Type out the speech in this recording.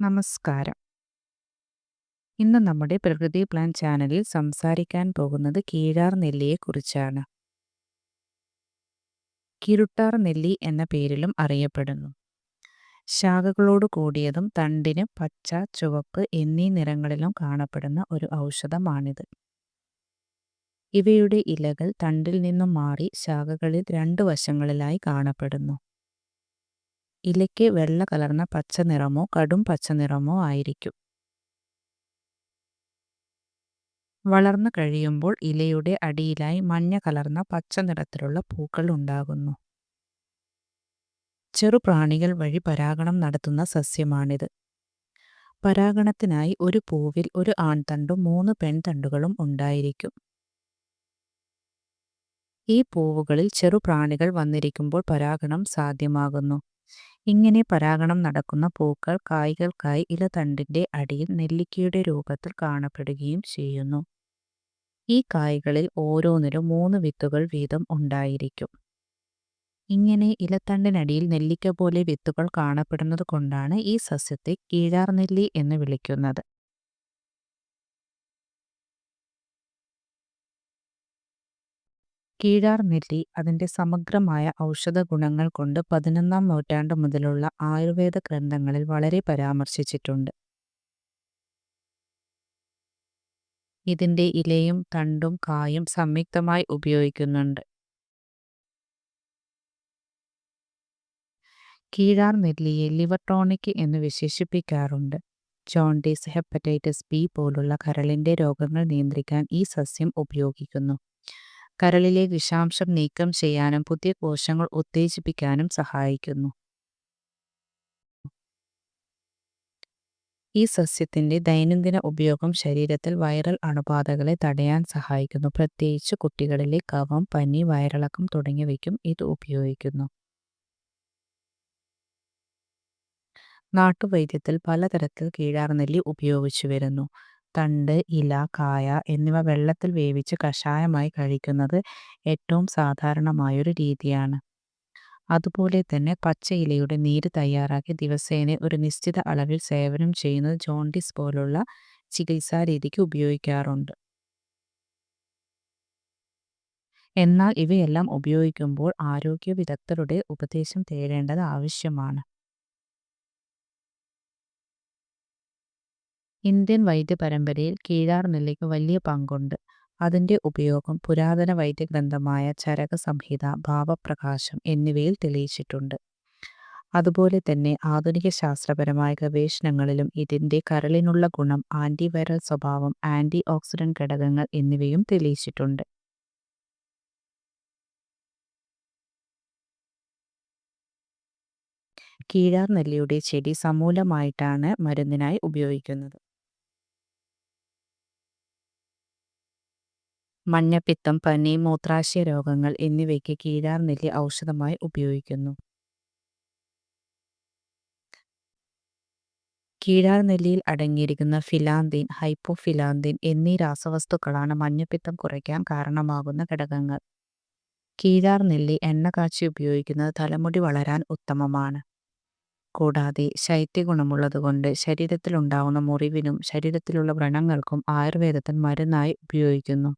നമസ്കാരം. ഇന്ന് നമ്മുടെ പ്രകൃതി പ്ലാൻ ചാനലിൽ സംസാരിക്കാൻ പോകുന്നത് കീഴാർ നെല്ലിയെക്കുറിച്ചാണ് കിരുട്ടാർ നെല്ലി എന്ന പേരിലും അറിയപ്പെടുന്നു. ശാഖകളോട് കൂടിയതും തണ്ടിന് പച്ച ചുവപ്പ് എന്നീ നിറങ്ങളിലും കാണപ്പെടുന്ന ഒരു ഔഷധമാണിത്. ഇവയുടെ ഇലകൾ തണ്ടിൽ നിന്നും മാറി ശാഖകളിൽ രണ്ട് വശങ്ങളിലായി കാണപ്പെടുന്നു. ഇലയ്ക്ക് വെള്ള കലർന്ന പച്ച നിറമോ കടും പച്ച നിറമോ ആയിരിക്കും. വളർന്നു കഴിയുമ്പോൾ ഇലയുടെ അടിയിലായി മഞ്ഞ കലർന്ന പച്ച നിറത്തിലുള്ള പൂക്കൾ ഉണ്ടാകുന്നു. ചെറുപ്രാണികൾ വഴി പരാഗണം നടത്തുന്ന സസ്യമാണിത്. പരാഗണത്തിനായി ഒരു പൂവിൽ ഒരു ആൺതണ്ടും മൂന്ന് പെൺതണ്ടുകളും ഉണ്ടായിരിക്കും. ഈ പൂവുകളിൽ ചെറുപ്രാണികൾ വന്നിരിക്കുമ്പോൾ പരാഗണം സാധ്യമാകുന്നു. ഇങ്ങനെ പരാഗണം നടക്കുന്ന പൂക്കൾ കായ്കൾക്കായി ഇലതണ്ടിന്റെ അടിയിൽ നെല്ലിക്കയുടെ രൂപത്തിൽ കാണപ്പെടുകയും ചെയ്യുന്നു. ഈ കായ്കളിൽ ഓരോന്നിലും മൂന്ന് വിത്തുകൾ വീതം ഉണ്ടായിരിക്കും. ഇങ്ങനെ ഇലത്തണ്ടിനടിയിൽ നെല്ലിക്ക പോലെ വിത്തുകൾ കാണപ്പെടുന്നത് കൊണ്ടാണ് ഈ സസ്യത്തെ കീഴാർനെല്ലി എന്ന് വിളിക്കുന്നത്. കീഴാർ നെല്ലി അതിന്റെ സമഗ്രമായ ഔഷധ ഗുണങ്ങൾ കൊണ്ട് പതിനൊന്നാം നൂറ്റാണ്ട് മുതലുള്ള ആയുർവേദ ഗ്രന്ഥങ്ങളിൽ വളരെ പരാമർശിച്ചിട്ടുണ്ട്. ഇതിന്റെ ഇലയും തണ്ടും കായും സംയുക്തമായി ഉപയോഗിക്കുന്നുണ്ട്. കീഴാർ നെല്ലിയെ ലിവർ ടോണിക് എന്ന് വിശേഷിപ്പിക്കാറുണ്ട്. ജോണ്ടിസ് ഹെപ്പറ്റൈറ്റിസ് ബി പോലുള്ള കരളിന്റെ രോഗങ്ങൾ നിയന്ത്രിക്കാൻ ഈ സസ്യം ഉപയോഗിക്കുന്നു. കരളിലെ വിഷാംശം നീക്കം ചെയ്യാനും പുതിയ കോശങ്ങൾ ഉത്തേജിപ്പിക്കാനും സഹായിക്കുന്നു. ഈ സസ്യത്തിന്റെ ദൈനംദിന ഉപയോഗം ശരീരത്തിൽ വൈറൽ അണുബാധകളെ തടയാൻ സഹായിക്കുന്നു. പ്രത്യേകിച്ച് കുട്ടികളിലെ കവം പനി വയറിളക്കം തുടങ്ങിയവയ്ക്കും ഇത് ഉപയോഗിക്കുന്നു. നാട്ടുവൈദ്യത്തിൽ പലതരത്തിൽ കീഴാർനെല്ലി ഉപയോഗിച്ചു വരുന്നു. തണ്ട്, ഇല, കായ എന്നിവ വെള്ളത്തിൽ വേവിച്ച് കഷായമായി കഴിക്കുന്നത് ഏറ്റവും സാധാരണമായൊരു രീതിയാണ്. അതുപോലെ തന്നെ പച്ച ഇലയുടെ നീര് തയ്യാറാക്കി ദിവസേന ഒരു നിശ്ചിത അളവിൽ സേവനം ചെയ്യുന്നത് ജോണ്ടിസ് പോലുള്ള ചികിത്സാരീതിക്ക് ഉപയോഗിക്കാറുണ്ട്. എന്നാൽ ഇവയെല്ലാം ഉപയോഗിക്കുമ്പോൾ ആരോഗ്യ വിദഗ്ധരുടെ ഉപദേശം തേടേണ്ടത് ആവശ്യമാണ്. ഇന്ത്യൻ വൈദ്യപരമ്പരയിൽ കീഴാർ നെല്ലിക്ക് വലിയ പങ്കുണ്ട്. അതിന്റെ ഉപയോഗം പുരാതന വൈദ്യഗ്രന്ഥമായ ചരകസംഹിത, ഭാവപ്രകാശം എന്നിവയിൽ തെളിയിച്ചിട്ടുണ്ട്. അതുപോലെ തന്നെ ആധുനിക ശാസ്ത്രപരമായ ഗവേഷണങ്ങളിലും ഇതിന്റെ കരളിനുള്ള ഗുണം, ആന്റിവൈറൽ സ്വഭാവം, ആന്റി ഓക്സിഡന്റ് ഘടകങ്ങൾ എന്നിവയും തെളിയിച്ചിട്ടുണ്ട്. കീഴാർ നെല്ലിയുടെ ചെടി സമൂലമായിട്ടാണ് മരുന്നിനായി ഉപയോഗിക്കുന്നത്. മഞ്ഞപ്പിത്തം, പനി, മൂത്രാശയ രോഗങ്ങൾ എന്നിവയ്ക്ക് കീഴാർ നെല്ലി ഔഷധമായി ഉപയോഗിക്കുന്നു. കീഴാർ നെല്ലിയിൽ അടങ്ങിയിരിക്കുന്ന ഫിലാന്തിൻ ഹൈപ്പോഫിലാന്തിൻ എന്നീ രാസവസ്തുക്കളാണ് മഞ്ഞപ്പിത്തം കുറയ്ക്കാൻ കാരണമാകുന്ന ഘടകങ്ങൾ. കീഴാർ നെല്ലി എണ്ണ കാച്ചി ഉപയോഗിക്കുന്നത് തലമുടി വളരാൻ ഉത്തമമാണ്. കൂടാതെ ശൈത്യഗുണമുള്ളതുകൊണ്ട് ശരീരത്തിലുണ്ടാവുന്ന മുറിവിനും ശരീരത്തിലുള്ള വ്രണങ്ങൾക്കും ആയുർവേദത്തിൽ മരുന്നായി ഉപയോഗിക്കുന്നു.